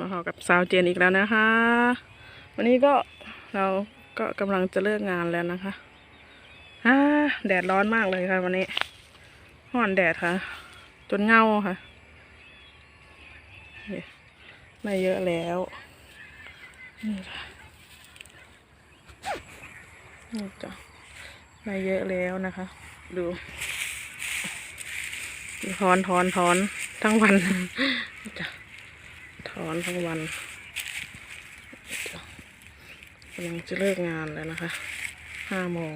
มาพบกับสาวเจนอีกแล้วนะคะ วันนี้ก็เราก็กำลังจะเลิกงานแล้วนะคะอ่าแดดร้อนมากเลยค่ะ วันนี้ห่อนแดดค่ะ จนเงาค่ะนี่เยอะแล้วนี่ค่ะนี่จ้ะได้เยอะแล้วนะคะ ดูถอนถอนถอนทั้งวันจ้ะ ถอนทั้งวันกำลังจะเลิกงานแล้วนะคะห้าโมง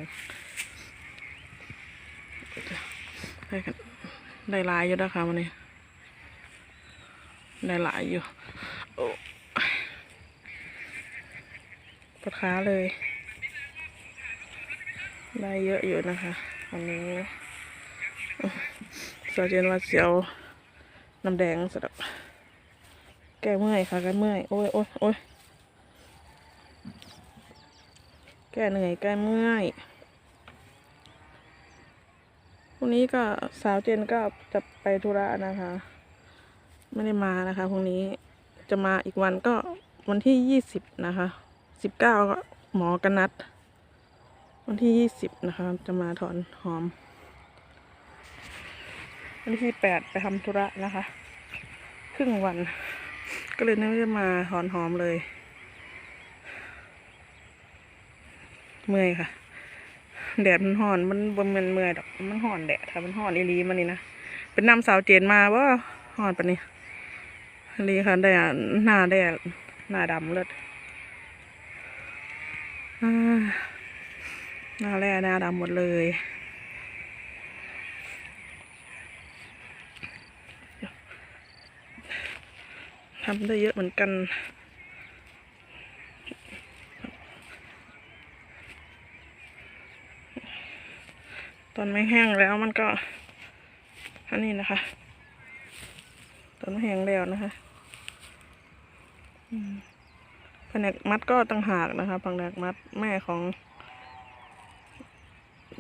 ได้ได้ลายอยู่นะคะวันนี้ได้หลายอยู่โอ้ปวดขาเลย ได้เยอะอยู่นะคะวันนี้สาเจนว่าเสียวน้ำแดงสำหรับ แกเมื่อยค่ะแกเมื่อยโอ้ยโอ้ยโอ้ยแกเหนื่อยแกเมื่อยพรุ่งนี้ก็สาวเจนก็จะไปธุระนะคะ ไม่ได้มานะคะพรุ่งนี้จะมาอีกวันก็วันที่ยี่สิบนะคะสิบเก้าก็หมอกันนัด วันที่ยี่สิบนะคะ จะมาถอนหอม วันที่แปดไปทำธุระนะคะ ครึ่งวัน ก็เลยไม่ได้มาถอนหอมเลย เมื่อยค่ะ แดดมันห่อนมันบนมันเมื่อยดอกมันห่อนแดดค่ะมันห่อนอีหลีมันนี่นะเป็นน้ำสาวเจนมาว่าห่อนปะนี่อีรีค่ะแดดหน้าแดดหน้าดำเลิศอ่าหน้าแร่หน้าดำหมดเลย ทำได้เยอะเหมือนกัน ตอนไม่แห้งแล้วมันก็อันนี้นะคะ ตอนไม่แห้งแล้วนะคะแผนกมัดก็ต่างหากนะคะแผนกมัดแม่ของ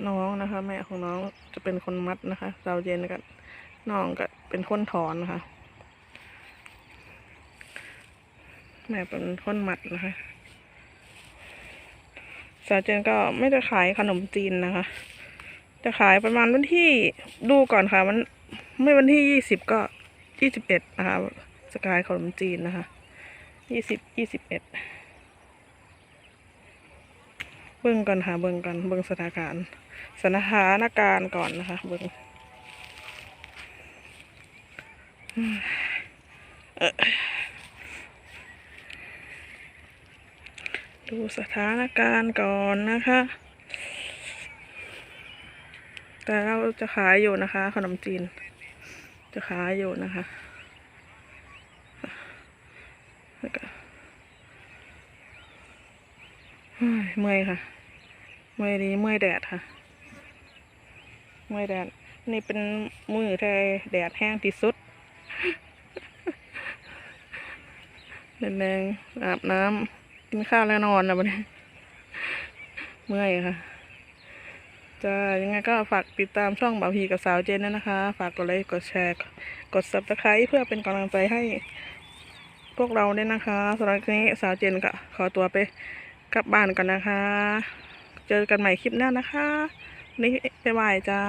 น้องนะคะ แม่ของน้องจะเป็นคนมัดนะคะสาเย็นกับน้องก็เป็นคนถอนนะคะ แม่เป็นคนมัดนะคะสาเจนก็ไม่ได้ขายขนมจีนนะคะ จะขายประมาณวันที่ดูก่อนค่ะมันไม่วันที่ยี่สิบก็ยี่สิบเอ็ดนะคะจะขายขนมจีนนะคะยี่สิบยี่สิบเอ็ดเบิ่งก่อนค่ะเบิ่งก่อนเบิ่งสถานการณ์สถานการณ์ก่อนนะคะ เบิ่งเออ ดูสถานการณ์ก่อนนะคะ แต่เราจะขายอยู่นะคะ ขนมจีน จะขายอยู่นะคะเมื่อยค่ะ เมื่อยดีเมื่อยแดดค่ะ เมื่อยแดด นี่เป็นมือที่แดดแห้งที่สุดแดงๆอาบน้ำ กินข้าวแล้วนอนนะบัดนี้เมื่อยค่ะ จะยังไงก็ฝากติดตามช่องบ่าวพีกับสาวเจนด้วยนะคะ ฝากกดไลค์กดแชร์ กด subscribe เพื่อเป็นกำลังใจให้ พวกเราด้วยนะคะสำหรับคลิปนี้สาวเจนก็ขอตัวไปกลับบ้านกันนะคะ เจอกันใหม่คลิปหน้านะคะนนี่บ๊ายบายจ้า